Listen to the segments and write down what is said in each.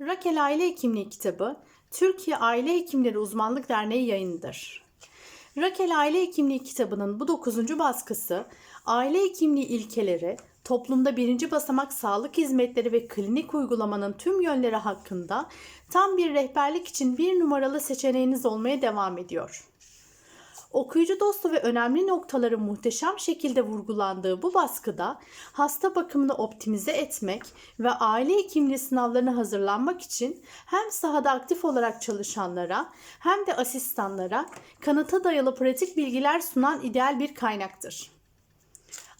Rakel Aile Hekimliği kitabı Türkiye Aile Hekimleri Uzmanlık Derneği yayınıdır. Rakel Aile Hekimliği kitabının bu 9. baskısı aile hekimliği ilkeleri, toplumda birinci basamak sağlık hizmetleri ve klinik uygulamanın tüm yönleri hakkında tam bir rehberlik için bir numaralı seçeneğiniz olmaya devam ediyor. Okuyucu dostu ve önemli noktaları muhteşem şekilde vurgulandığı bu baskıda hasta bakımını optimize etmek ve aile hekimliği sınavlarına hazırlanmak için hem sahada aktif olarak çalışanlara hem de asistanlara kanıta dayalı pratik bilgiler sunan ideal bir kaynaktır.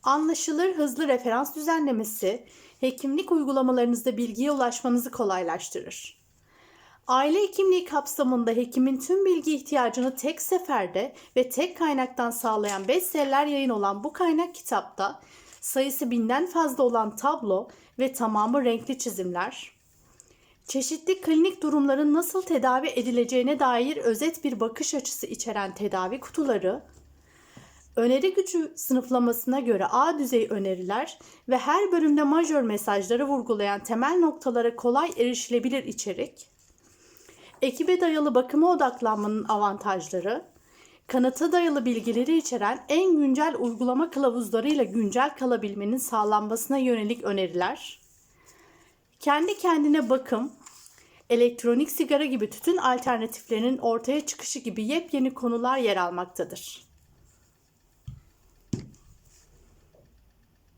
Anlaşılır hızlı referans düzenlemesi hekimlik uygulamalarınızda bilgiye ulaşmanızı kolaylaştırır. Aile hekimliği kapsamında hekimin tüm bilgi ihtiyacını tek seferde ve tek kaynaktan sağlayan bestseller yayın olan bu kaynak kitapta sayısı binden fazla olan tablo ve tamamı renkli çizimler, çeşitli klinik durumların nasıl tedavi edileceğine dair özet bir bakış açısı içeren tedavi kutuları, öneri gücü sınıflamasına göre A düzey öneriler ve her bölümde majör mesajları vurgulayan temel noktalara kolay erişilebilir içerik, ekibe dayalı bakıma odaklanmanın avantajları, kanıta dayalı bilgileri içeren en güncel uygulama kılavuzlarıyla güncel kalabilmenin sağlanmasına yönelik öneriler, kendi kendine bakım, elektronik sigara gibi tütün alternatiflerinin ortaya çıkışı gibi yepyeni konular yer almaktadır.